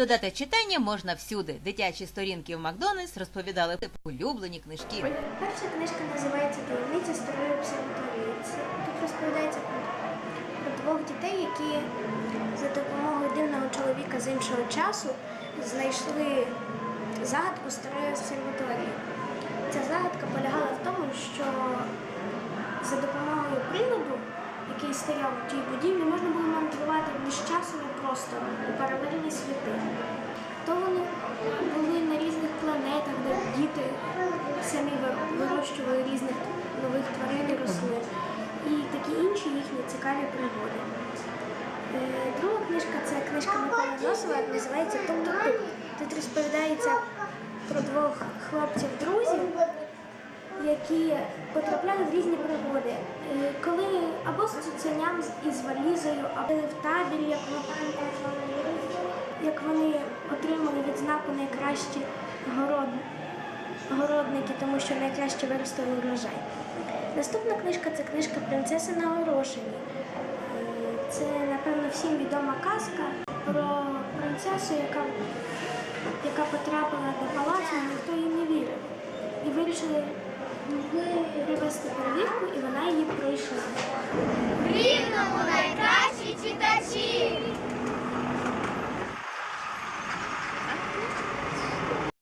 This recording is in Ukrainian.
Додати читання можна всюди. Дитячі сторінки в Макдональдс розповідали улюблені книжки. Перша книжка називається Таємниця старої обсерваторії. Тут розповідається про двох дітей, які за допомогою дивного чоловіка з іншого часу знайшли загадку старої обсерваторії. Ця загадка полягала в тому, що за допомогою приладу, який стояв у тій будівлі, можна було мандрувати між часом і простором у паралельні світи. То вони були на різних планетах, де діти самі вирощували різних нових тварин і рослин. І такі інші їхні цікаві пригоди. Е, Друга книжка це книжка Миколи Носова, називається Тук-тук-тук. Тут розповідається про двох хлопців-друзів, які потрапляли або з цуценям із валізою, або в табір, як вони, як вони отримали відзнаку найкращі город, городники, тому що найкраще виростили урожай. Наступна книжка це книжка Принцеса на горошині. Е, Це, напевно, всім відома казка про принцесу, яка, яка потрапила до палацу, ніхто їй не вірив. І вирішили журналістську перевірку, і вона її пройшла.